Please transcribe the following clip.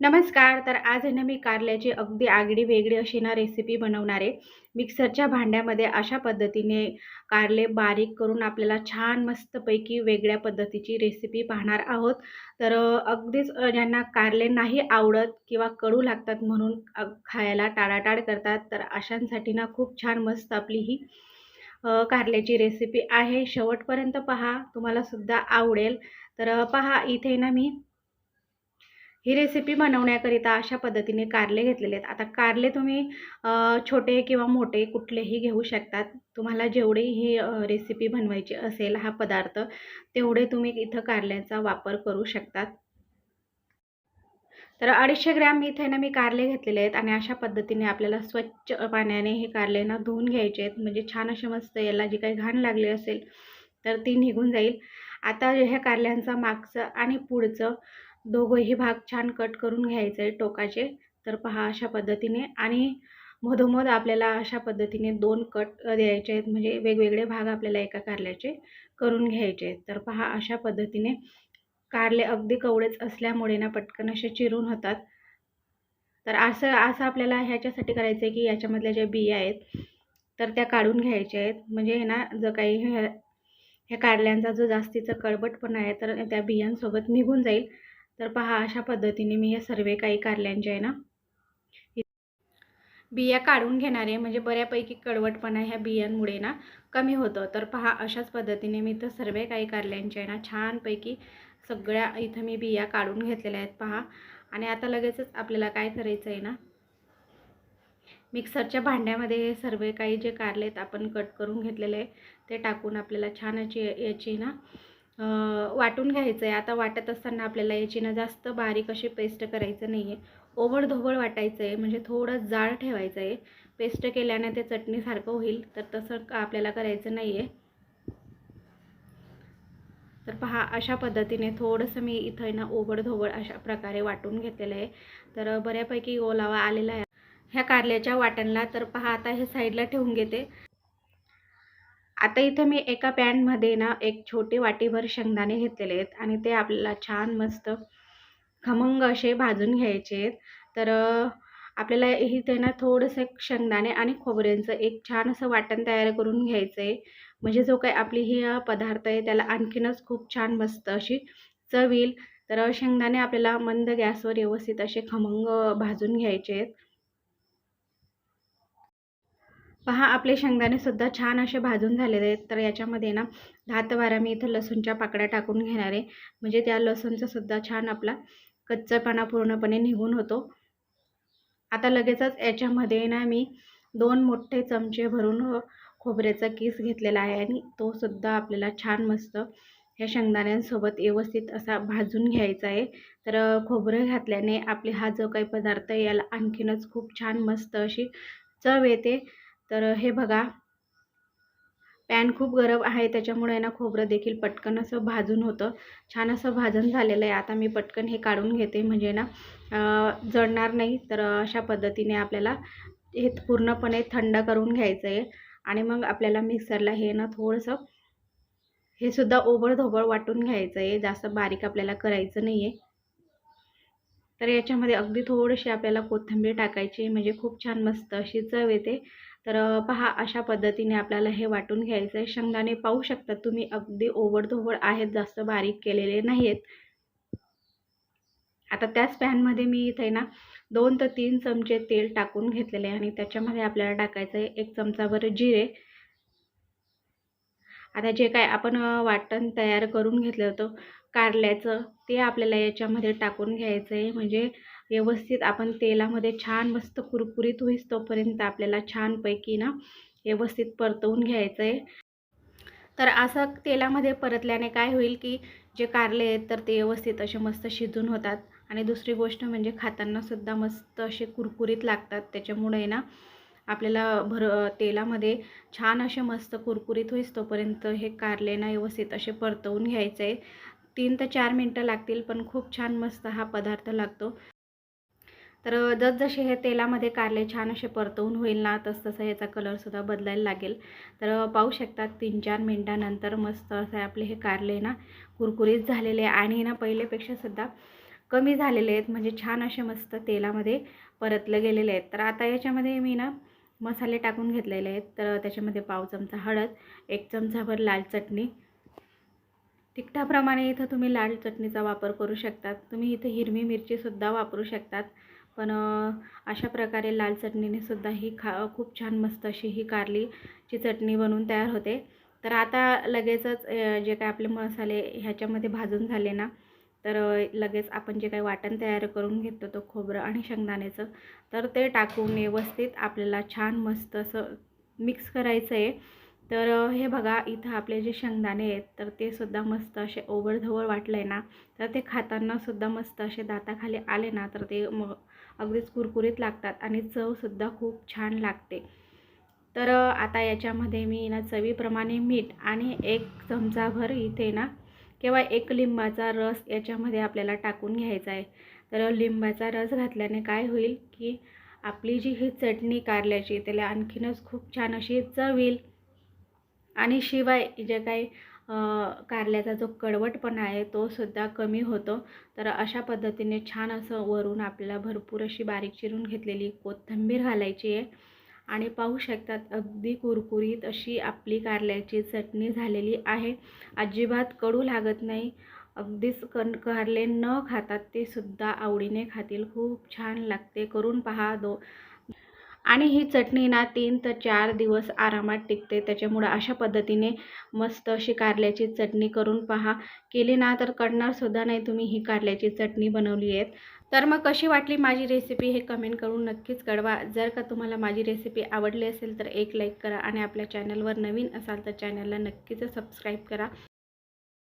नमस्कार तर आज आहे ना मी कारल्याची अगदी आगडी वेगळी अशी ना रेसिपी बनवणार आहे. मिक्सरच्या भांड्यामध्ये अशा पद्धतीने कारले बारीक करून आपल्याला छान मस्तपैकी वेगळ्या पद्धतीची रेसिपी पाहणार आहोत. तर अगदीच ज्यांना कारले नाही आवडत किंवा कडू लागतात म्हणून खायला टाळाटाळ करतात तर अशांसाठी ना खूप छान मस्त आपली ही कारल्याची रेसिपी आहे. शेवटपर्यंत पहा तुम्हाला सुद्धा आवडेल. तर पहा इथे ना मी ही रेसिपी बनवण्याकरिता अशा पद्धतीने कारले घेतलेले आहेत. आता कारले तुम्ही छोटे किंवा मोठे कुठलेही घेऊ शकतात. तुम्हाला जेवढी ही रेसिपी बनवायची असेल हा पदार्थ तेवढे तुम्ही इथं कारल्यांचा वापर करू शकतात. तर अडीचशे ग्रॅम इथे ना मी कारले घेतलेले आहेत आणि अशा पद्धतीने आपल्याला स्वच्छ पाण्याने हे कारले ना धुवून घ्यायचे आहेत. म्हणजे छान असे मस्त याला जी काही घाण लागली असेल तर ती निघून जाईल. आता ह्या कारल्यांचा मागचं आणि पुढचं दोघंही भाग छान कट करून घ्यायचे आहे टोकाचे. तर पहा अशा पद्धतीने. आणि मधोमध आपल्याला अशा पद्धतीने दोन कट द्यायचे आहेत म्हणजे वेगवेगळे भाग आपल्याला एका कारल्याचे करून घ्यायचे. आहेत तर पहा अशा पद्धतीने. कारले अगदी कवळेच असल्यामुळे ना पटकन असे चिरून होतात. तर असं असं आपल्याला ह्याच्यासाठी करायचं आहे की याच्यामधल्या ज्या बिया आहेत तर त्या काढून घ्यायच्या आहेत. म्हणजे ना जर काही ह्या ह्या कारल्यांचा जो जास्तीचा कडबटपणा आहे तर त्या बियांसोबत निघून जाईल. तर पहा अशा पद्धतीने मी हे सर्व काही कारल्यांचे आहे ना? बिया काढून घेणारे म्हणजे बऱ्यापैकी कडवटपणा ह्या बियांमुळे ना कमी होतं. तर पहा अशाच पद्धतीने मी तर सर्व काही कारल्यांचे आहे ना छानपैकी सगळ्या इथं मी बिया काढून घेतलेल्या आहेत पहा. आणि आता लगेचच आपल्याला काय करायचं आहे ना? मिक्सरच्या भांड्यामध्ये हे सर्व काही जे कारले आहेत आपण कट करून घेतलेले आहे ते टाकून आपल्याला छान याची याची ना वाटून घ्यायचं आहे आता वाटत असताना आपल्याला याची ना जास्त बारीक अशी पेस्ट करायचं नाही आहे ओबडधोबड वाटायचं आहे म्हणजे थोडं जाड ठेवायचं आहे पेस्ट केल्याने ते चटणीसारखं होईल तर तसं आपल्याला करायचं नाही आहे तर पहा अशा पद्धतीने थोडंसं मी इथं ना ओबडधोबड अशा प्रकारे वाटून घेतलेलं आहे. तर बऱ्यापैकी ओलावा आलेला आहे. ह्या कारल्याच्या वाटणला तर पहा आता हे साईडला ठेवून घेते. आता इथं मी एका पॅनमध्ये ना एक छोटे वाटीभर शेंगदाणे घेतलेले आहेत आणि ते आपल्याला छान मस्त खमंग असे भाजून घ्यायचे आहेत. तर आपल्याला इथे ना थोडंसं शेंगदाणे आणि खोबऱ्यांचं एक छान असं वाटण तयार करून घ्यायचं आहे म्हणजे जो काही आपली ही पदार्थ आहे त्याला आणखीनच खूप छान मस्त अशी चव येईल तर शेंगदाणे आपल्याला मंद गॅसवर व्यवस्थित असे खमंग भाजून घ्यायचे आहेत. पहा आपले शेंगदाणेसुद्धा छान असे भाजून झालेले आहेत. तर याच्यामध्ये ना दहा ते बारा मी इथं लसूणच्या पाकळ्या टाकून घेणार आहे. म्हणजे त्या लसूणचासुद्धा छान आपला कच्चापणा पूर्णपणे निघून होतो. आता लगेचच याच्यामध्ये ना मी दोन मोठे चमचे भरून खोबऱ्याचा किस घेतलेला आहे आणि तो सुद्धा आपल्याला छान मस्त ह्या शेंगदाण्यांसोबत व्यवस्थित असा भाजून घ्यायचा आहे. तर खोबरं घातल्याने आपले हा जो काही पदार्थ याला आणखीनच खूप छान मस्त अशी चव येते. तर हे बघा. पॅन खूप गरम आहे त्याच्यामुळे ना खोबरं देखील पटकन असं भाजून होतं. छान असं भाजून झालेलं आहे. आता मी पटकन हे काढून घेते. म्हणजे ना जळणार नाही. तर अशा पद्धतीने आपल्याला हे पूर्णपणे थंड करून घ्यायचं आहे. आणि मग आपल्याला मिक्सरला हे ना थोडंसं हे सुद्धा ओबळधोबळ वाटून घ्यायचं आहे. जास्त बारीक आपल्याला करायचं नाही आहे तर याच्यामध्ये अगदी थोडीशी आपल्याला कोथिंबीर टाकायची म्हणजे खूप छान मस्त अशी चव येते. तर पहा अशा पद्धतीने आपल्याला हे वाटून घ्यायचं आहे शेंगदाणे पाहू शकता तुम्ही अगदी ओवडधोवड आहेत जास्त बारीक केलेले नाही आहेत आता त्याच पॅनमध्ये मी इथे ना दोन ते तीन चमचे तेल टाकून घेतलेले आणि त्याच्यामध्ये आपल्याला टाकायचं आहे एक चमचाभर जिरे. आता जे काय आपण वाटण तयार करून घेतलं होतं कारल्याचं ते आपल्याला याच्यामध्ये टाकून घ्यायचं आहे म्हणजे व्यवस्थित आपण तेलामध्ये छान मस्त कुरकुरीत होईस तोपर्यंत आपल्याला छानपैकी ना व्यवस्थित परतवून घ्यायचं आहे तर असं तेलामध्ये परतल्याने काय होईल की जे कारले आहेत तर ते व्यवस्थित असे मस्त शिजून होतात. आणि दुसरी गोष्ट म्हणजे खातानासुद्धा मस्त असे कुरकुरीत लागतात. त्याच्यामुळे ना आपल्याला भर तेलामध्ये छान असे मस्त कुरकुरीत होईस तोपर्यंत हे कारले ना व्यवस्थित असे परतवून घ्यायचे आहे तीन ते चार मिनटं लागतील पण खूप छान मस्त हा पदार्थ लागतो. तर जसजसे हे तेलामध्ये कारले छान असे परतवून होईल ना तसतसं याचा कलरसुद्धा बदलायला लागेल. तर पाहू शकतात तीन चार मिनटानंतर मस्त असे आपले हे कारले ना कुरकुरीत झालेले आणि ना पहिलेपेक्षा सुद्धा कमी झालेले आहेत. म्हणजे छान असे मस्त तेलामध्ये परतले गेलेले आहेत. तर आता याच्यामध्ये मी ना मसाले टाकून घेतलेले आहेत. तर त्याच्यामध्ये पाव चमचा हळद एक चमचाभर लाल चटणी. तिखटाप्रमाणे इथं तुम्ही लाल चटणीचा वापर करू शकतात. तुम्ही इथे हिरवी मिरचीसुद्धा वापरू शकतात. पण अशा प्रकारे लाल चटणीने सुद्धा ही खा खूप छान मस्त अशी ही कारलीची चटणी बनवून तयार होते. तर आता लगेचच जे काय आपले मसाले ह्याच्यामध्ये भाजून झाले ना तर लगेच आपण जे काही वाटण तयार करून घेतो तो खोबरं आणि शेंगदाण्याचं तर ते टाकून व्यवस्थित आपल्याला छान मस्त असं मिक्स करायचं आहे तर हे बघा इथं आपले जे शेंगदाणे आहेत तर ते सुद्धा मस्त असे ओवळधवळ वाटलं आहे ना तर ते खाताना सुद्धा मस्त असे दाताखाली आले ना तर ते मग अगदीच कुरकुरीत लागतात आणि चवसुद्धा खूप छान लागते. तर आता याच्यामध्ये मी ना चवीप्रमाणे मीठ आणि एक चमचाभर इथे ना किंवा एक लिंबाचा रस याच्यामध्ये आपल्याला टाकून घ्यायचा आहे. तर लिंबाचा रस घातल्याने काय होईल की आपली जी ही चटणी कारल्याची त्याला आणखीनच खूप छान अशी चव येईल आणि शिवाय जे काही कारल्याचा जो कडवटपणा आहे तो सुद्धा कमी होतो. तर अशा पद्धतीने छान असं वरून आपल्याला भरपूर अशी बारीक चिरून घेतलेली कोथिंबीर घालायची आहे. आणि पाहू शकतात अगदी कुरकुरीत अशी आपली कारल्याची चटणी झालेली आहे. अजिबात कडू लागत नाही. अगदीच कण कारले न खातात ते सुद्धा आवडीने खातील. खूप छान लागते. करून पहा दो आणि ही चटणी ना तीन ते चार दिवस आरामात टिकते. त्याच्यामुळं अशा पद्धतीने मस्त अशी कारल्याची चटणी करून पहा. केली ना तर कळणारसुद्धा नाही तुम्ही ही कारल्याची चटणी बनवली आहेत. तर मग कशी वाटली माझी रेसिपी हे कमेंट करून नक्कीच कळवा. जर का तुम्हाला माझी रेसिपी आवडली असेल तर एक लाईक करा आणि आपल्या चॅनलवर नवीन असाल तर चॅनलला नक्कीच सबस्क्राईब करा.